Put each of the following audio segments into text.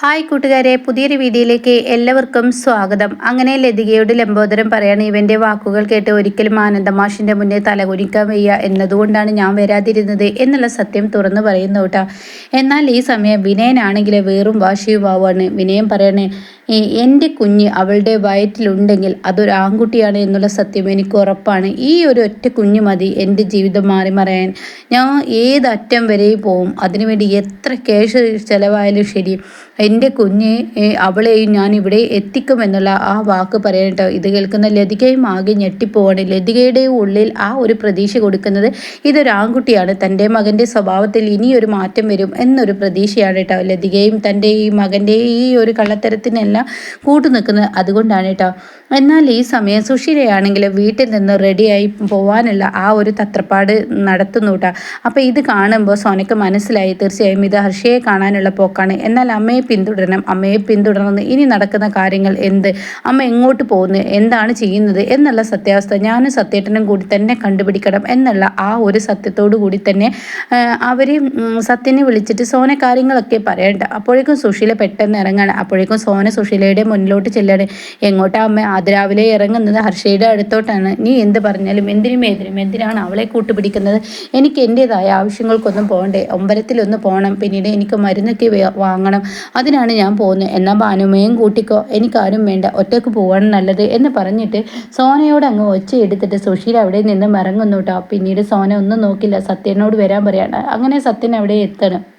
Hi കൂട്ടുകാരെ പുതിയൊരു വീഡിയോയിലേക്ക് എല്ലാവർക്കും സ്വാഗതം. അങ്ങനെ ലതികയോട് ലംബോദരം പറയാണ് ഇവന്റെ വാക്കുകൾ കേട്ട് ഒരിക്കലും ആനന്ദമാഷിന്റെ മുന്നേ തലകുനിക്കാൻ വയ്യ. എന്നതുകൊണ്ടാണ് ഞാൻ വരാതിരുന്നത് എന്നുള്ള സത്യം തുറന്നു പറയുന്നു കേട്ടോ. എന്നാൽ ഈ സമയം വിനയനാണെങ്കിൽ വേറും വാശിയുമാവാണ്. വിനയം പറയണേ എന്റെ കുഞ്ഞ് അവളുടെ വയറ്റിലുണ്ടെങ്കിൽ അതൊരു ആൺകുട്ടിയാണ് എന്നുള്ള സത്യം എനിക്ക് ഉറപ്പാണ്. ഈ ഒരു ഒറ്റ കുഞ്ഞ് മതി എന്റെ ജീവിതം മാറി മറയാൻ. ഞാൻ ഏതറ്റം വരെയും പോവും. അതിനുവേണ്ടി എത്ര ക്യാഷ് ചിലവായാലും ശരി. എന്റെ കുഞ്ഞെ അവളെയും ഞാൻ ഇവിടെ എത്തിക്കുമെന്നുള്ള ആ വാക്ക് പറയട്ടോ ഇത് കേൾക്കുന്ന ലതികയും ആകെ ഞെട്ടിപ്പോവാണ്. ലതികയുടെ ഉള്ളിൽ ആ ഒരു പ്രതീക്ഷ കൊടുക്കുന്നത് ഇതൊരു ആൺകുട്ടിയാണ്. തന്റെ മകന്റെ സ്വഭാവത്തിൽ ഇനിയൊരു മാറ്റം വരും എന്നൊരു പ്രതീക്ഷയാണ് കേട്ടോ ലതികയും തന്റെ ഈ മകന്റെ ഈ ഒരു കള്ളത്തരത്തിനെല്ലാം കൂട്ടു നിൽക്കുന്നത് അതുകൊണ്ടാണ് കേട്ടോ എന്നാൽ ഈ സമയം സുശീലയാണെങ്കിൽ വീട്ടിൽ നിന്ന് റെഡിയായി പോവാനുള്ള ആ ഒരു തത്രപ്പാട് നടത്തുന്നു കേട്ടോ അപ്പോൾ ഇത് കാണുമ്പോൾ സോനയ്ക്ക് മനസ്സിലായി തീർച്ചയായും ഇത് ഹർഷയെ കാണാനുള്ള പോക്കാണ്. എന്നാൽ അമ്മയെ പിന്തുടരണം അമ്മയെ പിന്തുടർന്ന് ഇനി നടക്കുന്ന കാര്യങ്ങൾ എന്ത് അമ്മ എങ്ങോട്ട് പോകുന്നു എന്താണ് ചെയ്യുന്നത് എന്നുള്ള സത്യാവസ്ഥ ഞാനും സത്യേട്ടനും കൂടി തന്നെ കണ്ടുപിടിക്കണം എന്നുള്ള ആ ഒരു സത്യത്തോടു കൂടി തന്നെ അവർ സത്യനെ വിളിച്ചിട്ട് സോന കാര്യങ്ങളൊക്കെ പറയണ്ട. അപ്പോഴേക്കും സുശീല പെട്ടെന്ന് ഇറങ്ങാണ്. അപ്പോഴേക്കും സോന സുശീലയുടെ മുന്നിലോട്ട് ചെല്ലാണ്. എങ്ങോട്ടാ അമ്മ അതിരാവിലെ ഇറങ്ങുന്നത് ഹർഷയുടെ അടുത്തോട്ടാണ്. നീ എന്ത് പറഞ്ഞാലും എന്തിനും ഏതിനും എന്തിനാണ് അവളെ കൂട്ടുപിടിക്കുന്നത്? എനിക്ക് എന്റെതായ ആവശ്യങ്ങൾക്കൊന്നും പോകണ്ടേ. ഒമ്പലത്തിലൊന്ന് പോകണം പിന്നീട് എനിക്ക് മരുന്നൊക്കെ വാങ്ങണം. അതിനാണ് ഞാൻ പോകുന്നത്. എന്നാൽ ഭാനുമയും കൂട്ടിക്കോ. എനിക്കാരും വേണ്ട. ഒറ്റയ്ക്ക് പോവാണ് നല്ലത് എന്ന് പറഞ്ഞിട്ട് സോനയോട് അങ്ങ് ഒച്ച എടുത്തിട്ട് സുശീൽ അവിടെ നിന്ന് ഇറങ്ങുന്നു കേട്ടോ പിന്നീട് സോന ഒന്നും നോക്കില്ല. സത്യനോട് വരാൻ പറയാണ്. അങ്ങനെ സത്യൻ അവിടെ എത്തണം.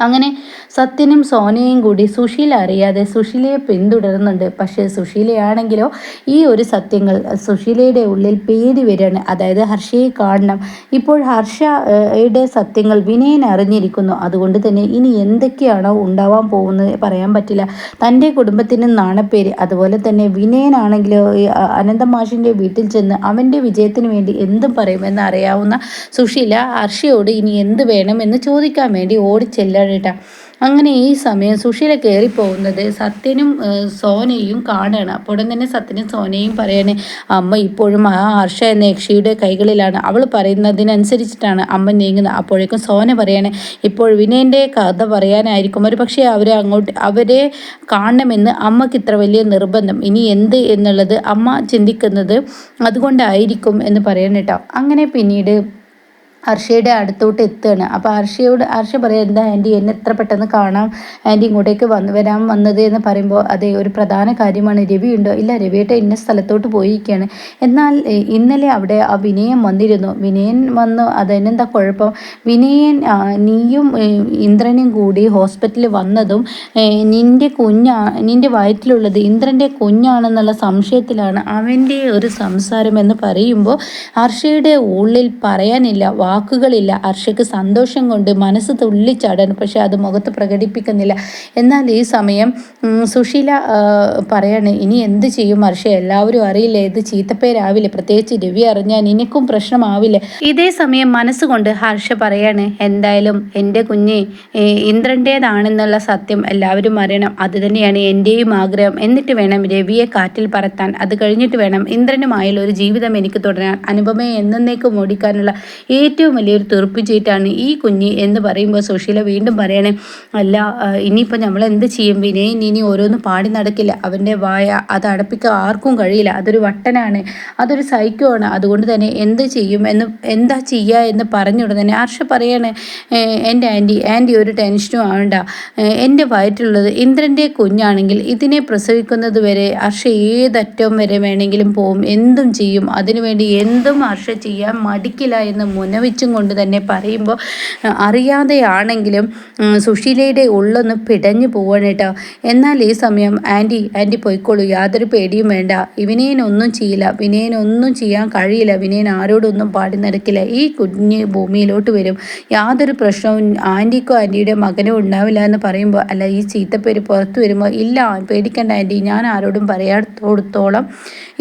അങ്ങനെ സത്യനും സോനയും കൂടി സുശീല അറിയാതെ സുശീലയെ പിന്തുടരുന്നുണ്ട്. പക്ഷേ സുശീലയാണെങ്കിലോ ഈ ഒരു സത്യങ്ങൾ സുശീലയുടെ ഉള്ളിൽ പേടി വരികയാണ്. അതായത് ഹർഷയെ കാണണം. ഇപ്പോൾ ഹർഷയുടെ സത്യങ്ങൾ വിനയൻ അറിഞ്ഞിരിക്കുന്നു. അതുകൊണ്ട് തന്നെ ഇനി എന്തൊക്കെയാണോ ഉണ്ടാവാൻ പോകുന്നത് പറയാൻ പറ്റില്ല. തന്റെ കുടുംബത്തിന് നാണപ്പേര്. അതുപോലെ തന്നെ വിനയനാണെങ്കിലോ അനന്തമാഷിന്റെ വീട്ടിൽ ചെന്ന് അവന്റെ വിജയത്തിന് വേണ്ടി എന്തും പറയുമെന്ന് അറിയാവുന്ന സുശീല ഹർഷയോട് ഇനി എന്ത് വേണമെന്ന് ചോദിക്കാൻ വേണ്ടി ഓടിച്ചെല്ലാൻ കേട്ടോ അങ്ങനെ ഈ സമയം സുശീല കയറിപ്പോകുന്നത് സത്യനും സോനയും കാണുകയാണ് അപ്പോൾ ഉടൻ തന്നെ സത്യനും സോനയും പറയണേ അമ്മ ഇപ്പോഴും ആ ഹർഷ എന്ന യക്ഷിയുടെ കൈകളിലാണ്. അവൾ പറയുന്നതിനനുസരിച്ചിട്ടാണ് അമ്മ നീങ്ങുന്നത്. അപ്പോഴേക്കും സോന പറയണേ ഇപ്പോൾ വിനയന്റെ കഥ പറയാനായിരിക്കും. ഒരു പക്ഷേ അവരെ അങ്ങോട്ട് അവരെ കാണണമെന്ന് അമ്മയ്ക്ക് ഇത്ര വലിയ നിർബന്ധം. ഇനി എന്ത് എന്നുള്ളത് അമ്മ ചിന്തിക്കുന്നത് അതുകൊണ്ടായിരിക്കും എന്ന് പറയണേട്ടോ. അങ്ങനെ പിന്നീട് ഹർഷയുടെ അടുത്തോട്ട് എത്തുകയാണ്. അപ്പോൾ ഹർഷയോട് ഹർഷ പറയാം എന്താ ആന്റി എന്നെ എത്ര പെട്ടെന്ന് കാണാം? ആന്റി ഇങ്ങോട്ടേക്ക് വന്ന് വരാൻ വന്നത് എന്ന് പറയുമ്പോൾ അതെ ഒരു പ്രധാന കാര്യമാണ്. രവി ഉണ്ടോ? ഇല്ല രവിയേട്ട ഇന്ന സ്ഥലത്തോട്ട് പോയിരിക്കുകയാണ് എന്നാൽ ഇന്നലെ അവിടെ ആ വിനയൻ വന്നിരുന്നു. വിനയൻ വന്നു അതിനെന്താ കുഴപ്പം? വിനയൻ നീയും ഇന്ദ്രനും കൂടി ഹോസ്പിറ്റലിൽ വന്നതും നിന്റെ കുഞ്ഞാ നിന്റെ വയറ്റിലുള്ളത് ഇന്ദ്രന്റെ കുഞ്ഞാണെന്നുള്ള സംശയത്തിലാണ് അവന്റെ ഒരു സംസാരം എന്ന് പറയുമ്പോൾ ഹർഷയുടെ ഉള്ളിൽ പറയാനില്ല. വാക്കുകളില്ല. അർഷയ്ക്ക് സന്തോഷം കൊണ്ട് മനസ്സ് തുള്ളിച്ചാടാൻ പക്ഷെ അത് മുഖത്ത് പ്രകടിപ്പിക്കുന്നില്ല. എന്നാൽ ഈ സമയം സുശീല പറയാണ് ഇനി എന്ത് ചെയ്യും ഹർഷ എല്ലാവരും അറിയില്ല? ഇത് ചീത്തപ്പേരാവില്ലേ? പ്രത്യേകിച്ച് രവി അറിഞ്ഞാൽ നിനക്കും പ്രശ്നമാവില്ലേ? ഇതേ സമയം മനസ്സുകൊണ്ട് ഹർഷ പറയാണ് എന്തായാലും എന്റെ കുഞ്ഞ് ഇന്ദ്രന്റേതാണെന്നുള്ള സത്യം എല്ലാവരും അറിയണം. അത് തന്നെയാണ് എന്റെയും ആഗ്രഹം. എന്നിട്ട് വേണം രവിയെ കാറ്റിൽ പറത്താൻ. അത് കഴിഞ്ഞിട്ട് വേണം ഇന്ദ്രനുമായുള്ള ഒരു ജീവിതം എനിക്ക് തുടരാൻ. അനുപമയെ എന്നേക്കും ഓടിക്കാനുള്ള ഏറ്റവും ഏറ്റവും വലിയൊരു തീർപ്പിച്ചീറ്റാണ് ഈ കുഞ്ഞ് എന്ന് പറയുമ്പോൾ സുശീല വീണ്ടും പറയണേ അല്ല ഇനിയിപ്പോൾ നമ്മൾ എന്ത് ചെയ്യും? വിനയൻ ഇനി ഓരോന്ന് പാടി നടക്കില്ല. അവന്റെ വായ അത് അടപ്പിക്കാൻ ആർക്കും കഴിയില്ല. അതൊരു വട്ടനാണ്. അതൊരു സൈക്കോ ആണ് അതുകൊണ്ട് തന്നെ എന്ത് ചെയ്യും? എന്ന് എന്താ ചെയ്യുക എന്ന് പറഞ്ഞുകൊണ്ട് തന്നെ ഹർഷ പറയണേ എന്റെ ആന്റി ആന്റി ഒരു ടെൻഷനും ആവണ്ട. എന്റെ വയറ്റിലുള്ളത് ഇന്ദ്രന്റെ കുഞ്ഞാണെങ്കിൽ ഇതിനെ പ്രസവിക്കുന്നത് വരെ ഹർഷ ഏതറ്റം വരെ വേണമെങ്കിലും പോവും. എന്തും ചെയ്യും. അതിനുവേണ്ടി എന്തും ഹർഷ ചെയ്യാൻ മടിക്കില്ല എന്ന് മുനവി ഭാവിച്ചും കൊണ്ട് തന്നെ പറയുമ്പോൾ അറിയാതെയാണെങ്കിലും സുശീലയുടെ ഉള്ളൊന്ന് പിടഞ്ഞു പോവാണ് കേട്ടോ. എന്നാൽ ഈ സമയം ആന്റി ആന്റി പോയിക്കോളൂ. യാതൊരു പേടിയും വേണ്ട. ഇവനേനൊന്നും ചെയ്യില്ല. വിനയനൊന്നും ചെയ്യാൻ കഴിയില്ല. വിനയൻ ആരോടൊന്നും പാടി നടക്കില്ല. ഈ കുഞ്ഞ് ഭൂമിയിലോട്ട് വരും. യാതൊരു പ്രശ്നവും ആന്റിക്കോ ആന്റിയുടെ മകനോ ഉണ്ടാവില്ല എന്ന് പറയുമ്പോൾ അല്ല ഈ ചീത്തപ്പേര് പുറത്തു വരുമ്പോൾ ഇല്ല പേടിക്കണ്ട ആന്റി ഞാൻ ആരോടും പറയാത്തോടത്തോളം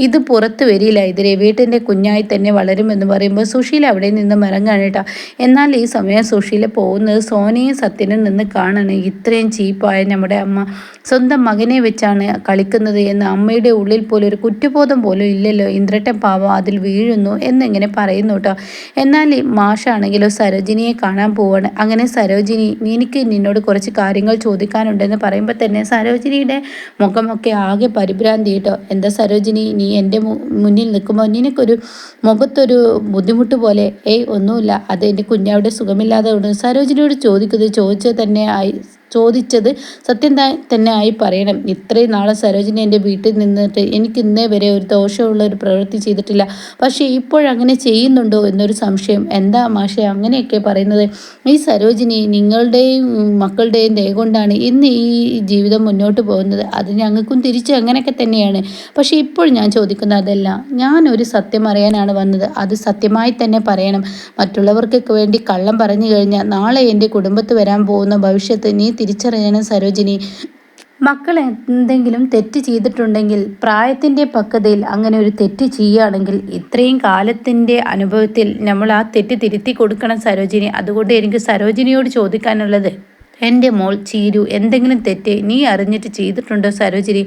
ഇത് പുറത്ത് വരില്ല. ഇത് രവീട്ടിന്റെ കുഞ്ഞായി തന്നെ വളരുമെന്ന് പറയുമ്പോൾ സുശീല അവിടെ നിന്ന് ഇറങ്ങുകയാണ് കേട്ടോ. എന്നാൽ ഈ സമയം സുശീല പോകുന്നത് സോനയും സത്യനും നിന്ന് കാണാണ്. ഇത്രയും ചീപ്പായ നമ്മുടെ അമ്മ സ്വന്തം മകനെ വെച്ചാണ് കളിക്കുന്നത് എന്ന് അമ്മയുടെ ഉള്ളിൽ പോലും ഒരു കുറ്റബോധം പോലും ഇല്ലല്ലോ. ഇന്ദ്രട്ടൻ പാവ അതിൽ വീഴുന്നു എന്നിങ്ങനെ പറയുന്നു കേട്ടോ. എന്നാൽ മാഷാണെങ്കിലോ സരോജിനിയെ കാണാൻ പോവാണ്. അങ്ങനെ സരോജിനി എനിക്ക് നിന്നോട് കുറച്ച് കാര്യങ്ങൾ ചോദിക്കാനുണ്ടെന്ന് പറയുമ്പോൾ തന്നെ സരോജിനിയുടെ മുഖമൊക്കെ ആകെ പരിഭ്രാന്തി കേട്ടോ. എന്താ സരോജിനി നീ എന്റെ മുന്നിൽ നിൽക്കുമ്പോൾ നിനക്കൊരു മുഖത്തൊരു ബുദ്ധിമുട്ട് പോലെ? ഏയ് ഒന്നുമില്ല. അത് എന്റെ കുഞ്ഞവിടെ സുഖമില്ലാതെ ഉണ്ട് സരോജിനിയോട് ചോദിക്കുന്നത് ചോദിച്ചത് തന്നെ ആയി ചോദിച്ചത് സത്യം തന്നെ ആയി പറയണം. ഇത്രയും നാളെ സരോജിനി എന്റെ വീട്ടിൽ നിന്നിട്ട് എനിക്ക് ഇന്നേ വരെ ഒരു ദോഷമുള്ള ഒരു പ്രവൃത്തി ചെയ്തിട്ടില്ല. പക്ഷേ ഇപ്പോഴങ്ങനെ ചെയ്യുന്നുണ്ടോ എന്നൊരു സംശയം. എന്താ മാഷെ അങ്ങനെയൊക്കെ പറയുന്നത്? ഈ സരോജിനി നിങ്ങളുടെയും മക്കളുടെയും ദയ കൊണ്ടാണ് ഇന്ന് ഈ ജീവിതം മുന്നോട്ട് പോകുന്നത്. അത് ഞങ്ങൾക്കും തിരിച്ച് അങ്ങനെയൊക്കെ തന്നെയാണ്. പക്ഷേ ഇപ്പോൾ ഞാൻ ചോദിക്കുന്ന അതല്ല. ഞാനൊരു സത്യം അറിയാനാണ് വന്നത്. അത് സത്യമായി തന്നെ പറയണം. മറ്റുള്ളവർക്കൊക്കെ വേണ്ടി കള്ളം പറഞ്ഞു കഴിഞ്ഞാൽ നാളെ എന്റെ കുടുംബത്ത് വരാൻ പോകുന്ന ഭവിഷ്യത്ത് നീ തിരിച്ചറിയണം സരോജിനി മക്കൾ എന്തെങ്കിലും തെറ്റ് ചെയ്തിട്ടുണ്ടെങ്കിൽ പ്രായത്തിന്റെ പക്വതയിൽ അങ്ങനെ ഒരു തെറ്റ് ചെയ്യുകയാണെങ്കിൽ ഇത്രയും കാലത്തിന്റെ അനുഭവത്തിൽ നമ്മൾ ആ തെറ്റ് തിരുത്തി കൊടുക്കണം സരോജിനി. അതുകൊണ്ട് എനിക്ക് സരോജിനിയോട് ചോദിക്കാനുള്ളത് എന്റെ മോൾ ചീരു എന്തെങ്കിലും തെറ്റ് നീ അറിഞ്ഞിട്ട് ചെയ്തിട്ടുണ്ടോ സരോജിനി?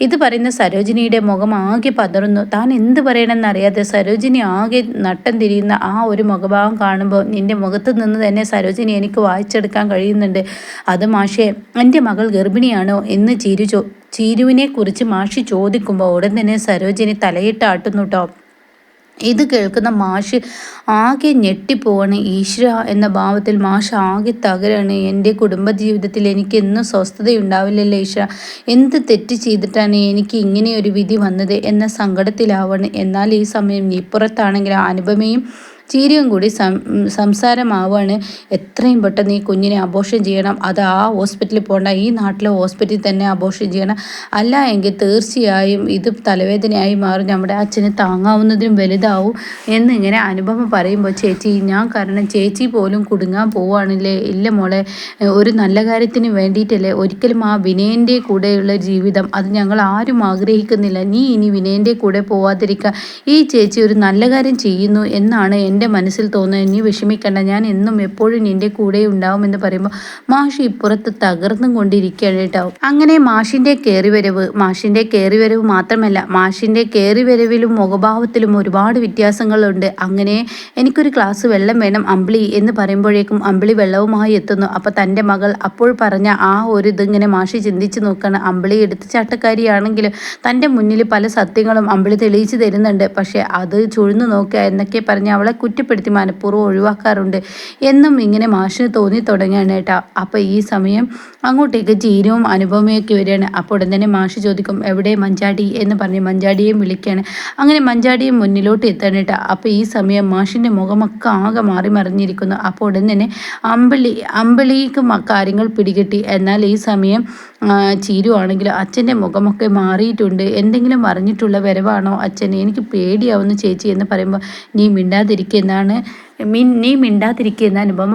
ഇത് പറയുന്ന സരോജിനിയുടെ മുഖം ആകെ പതറുന്നു. താൻ എന്ത് പറയണമെന്നറിയാതെ സരോജിനി ആകെ നട്ടം തിരിയുന്ന ആ ഒരു മുഖഭാവം കാണുമ്പോൾ നിന്റെ മുഖത്ത് നിന്ന് തന്നെ സരോജിനി എനിക്ക് വായിച്ചെടുക്കാൻ കഴിയുന്നുണ്ട്. അത് മാഷേ എന്റെ മകൾ ഗർഭിണിയാണോ എന്ന് ചീരു ചോ ചീരുവിനെ കുറിച്ച് മാഷി ചോദിക്കുമ്പോൾ ഉടൻ തന്നെ സരോജിനി തലയിട്ട് ആട്ടുന്നു കേട്ടോ ഇത് കേൾക്കുന്ന മാഷ് ആകെ ഞെട്ടിപ്പോവാണ്. ഈശ്വര എന്ന ഭാവത്തിൽ മാഷ് ആകെ തകരാണ്. എന്റെ കുടുംബജീവിതത്തിൽ എനിക്ക് എന്നും സ്വസ്ഥതയുണ്ടാവില്ലല്ലോ ഈശ്വര. എന്ത് തെറ്റ് ചെയ്തിട്ടാണ് എനിക്ക് ഇങ്ങനെ ഒരു വിധി വന്നത് എന്ന സങ്കടത്തിലാവാണ്. എന്നാൽ ഈ സമയം ഇപ്പുറത്താണെങ്കിൽ അനുപമയും ചീരിയും കൂടി സംസാരമാവാണ്. എത്രയും പെട്ടെന്ന് ഈ കുഞ്ഞിനെ അബോഷൻ ചെയ്യണം. അത് ആ ഹോസ്പിറ്റലിൽ പോകണ്ട ഈ നാട്ടിലെ ഹോസ്പിറ്റലിൽ തന്നെ അബോഷൻ ചെയ്യണം. അല്ല എങ്കിൽ തീർച്ചയായും ഇത് തലവേദനയായി മാറും. നമ്മുടെ അച്ഛന് താങ്ങാവുന്നതിനും വലുതാവും എന്നിങ്ങനെ അനുഭവം പറയുമ്പോൾ ചേച്ചി ഞാൻ കാരണം ചേച്ചി പോലും കുടുങ്ങാൻ പോവുകയാണല്ലേ ഇല്ല മോളെ ഒരു നല്ല കാര്യത്തിന് വേണ്ടിയിട്ടല്ലേ? ഒരിക്കലും ആ വിനയന്റെ കൂടെയുള്ള ജീവിതം അത് ഞങ്ങൾ ആരും ആഗ്രഹിക്കുന്നില്ല. നീ ഇനി വിനയന്റെ കൂടെ പോവാതിരിക്കുക ഈ ചേച്ചി ഒരു നല്ല കാര്യം ചെയ്യുന്നു എന്നാണ് എന്റെ എന്റെ മനസ്സിൽ തോന്നുന്നത് നീ വിഷമിക്കണ്ട. ഞാൻ എന്നും എപ്പോഴും നിന്റെ കൂടെ ഉണ്ടാവുമെന്ന് പറയുമ്പോൾ മാഷി ഇപ്പുറത്ത് തകർന്നും കൊണ്ടിരിക്കുകയാണ് കേട്ടോ അങ്ങനെ മാഷിന്റെ കയറിവരവ് മാഷിന്റെ കയറിവരവ് മാത്രമല്ല മാഷിന്റെ കയറിവരവിലും മുഖഭാവത്തിലും ഒരുപാട് വ്യത്യാസങ്ങളുണ്ട്. അങ്ങനെ എനിക്കൊരു ക്ലാസ് വെള്ളം വേണം അമ്പിളി എന്ന് പറയുമ്പോഴേക്കും അമ്പിളി വെള്ളവുമായി എത്തുന്നു. അപ്പോൾ തന്റെ മകൾ അപ്പോൾ പറഞ്ഞ ആ ഒരു ഇതിങ്ങനെ മാഷി ചിന്തിച്ച് നോക്കുകയാണ് അമ്പിളി എടുത്ത് ചാട്ടക്കാരിയാണെങ്കിലും തന്റെ മുന്നിൽ പല സത്യങ്ങളും അമ്പിളി തെളിയിച്ചു തരുന്നുണ്ട്. പക്ഷേ അത് ചുഴന്നു നോക്കുക എന്നൊക്കെ പറഞ്ഞ് അവളെ കുറ്റപ്പെടുത്തി മനഃപൂർവം ഒഴിവാക്കാറുണ്ട്. എന്നും ഇങ്ങനെ മാഷിന് തോന്നി തുടങ്ങിയാണ് കേട്ടോ അപ്പോൾ ഈ സമയം അങ്ങോട്ടേക്ക് ജീരവും അനുപമയൊക്കെ വരികയാണ്. അപ്പോൾ ഉടൻ തന്നെ മാഷ് ചോദിക്കും എവിടെ മഞ്ചാടി? എന്ന് പറഞ്ഞ് മഞ്ചാടിയെയും വിളിക്കുകയാണ്. അങ്ങനെ മഞ്ചാടിയും മുന്നിലോട്ട് എത്താണ് കേട്ടോ അപ്പോൾ ഈ സമയം മാഷിന്റെ മുഖമൊക്കെ ആകെ മാറി മറിഞ്ഞിരിക്കുന്നു. അപ്പോൾ ഉടൻ തന്നെ അമ്പിളി അമ്പിളിക്ക് കാര്യങ്ങൾ പിടികിട്ടി. എന്നാൽ ഈ സമയം ചീരുവാണെങ്കിൽ അച്ഛന്റെ മുഖമൊക്കെ മാറിയിട്ടുണ്ട്. എന്തെങ്കിലും അറിഞ്ഞിട്ടുള്ള വരവാണോ അച്ഛൻ എനിക്ക് പേടിയാവുന്നു ചേച്ചി എന്ന് പറയുമ്പോൾ നീ മിണ്ടാതിരിക്കുന്നാണ് മീൻ നീ മിണ്ടാതിരിക്കുന്ന അനുപമ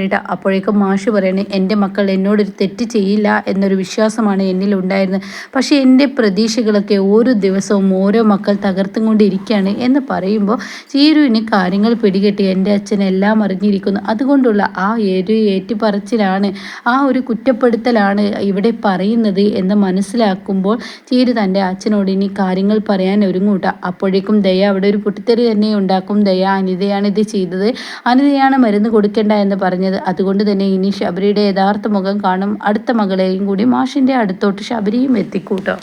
കേട്ടോ അപ്പോഴേക്കും മാഷ് പറയണേ എന്റെ മക്കൾ എന്നോടൊരു തെറ്റ് ചെയ്യില്ല എന്നൊരു വിശ്വാസമാണ് എന്നിൽ ഉണ്ടായിരുന്നത്. പക്ഷേ എന്റെ പ്രതീക്ഷകളൊക്കെ ഓരോ ദിവസവും ഓരോ മക്കൾ തകർത്തും കൊണ്ടിരിക്കുകയാണ് എന്ന് പറയുമ്പോൾ ചീരുവിന് കാര്യങ്ങൾ പിടികെട്ടി എന്റെ അച്ഛൻ എല്ലാം അറിഞ്ഞിരിക്കുന്നു. അതുകൊണ്ടുള്ള ആ ഒരു ഏറ്റുപറച്ചിലാണ് ആ ഒരു കുറ്റപ്പെടുത്തലാണ് ഇവിടെ പറയുന്നത് എന്ന് മനസ്സിലാക്കുമ്പോൾ ചീരു തന്റെ അച്ഛനോട് ഇനി കാര്യങ്ങൾ പറയാൻ ഒരുങ്ങൂട്ട. അപ്പോഴേക്കും ദയ അവിടെ ഒരു പൊട്ടിത്തെറി തന്നെ ഉണ്ടാക്കും. ദയ അനിതയാണ് ഇത് ചെയ്തത്. അനിതയാണ് മരുന്ന് കൊടുക്കേണ്ട എന്ന് പറഞ്ഞത്. അതുകൊണ്ട് തന്നെ ഇനി ശബരിയുടെ യഥാർത്ഥ മുഖം കാണും അടുത്ത മകളെയും കൂടി മാഷിന്റെ അടുത്തോട്ട് ശബരിയും എത്തിക്കൂട്ടോ.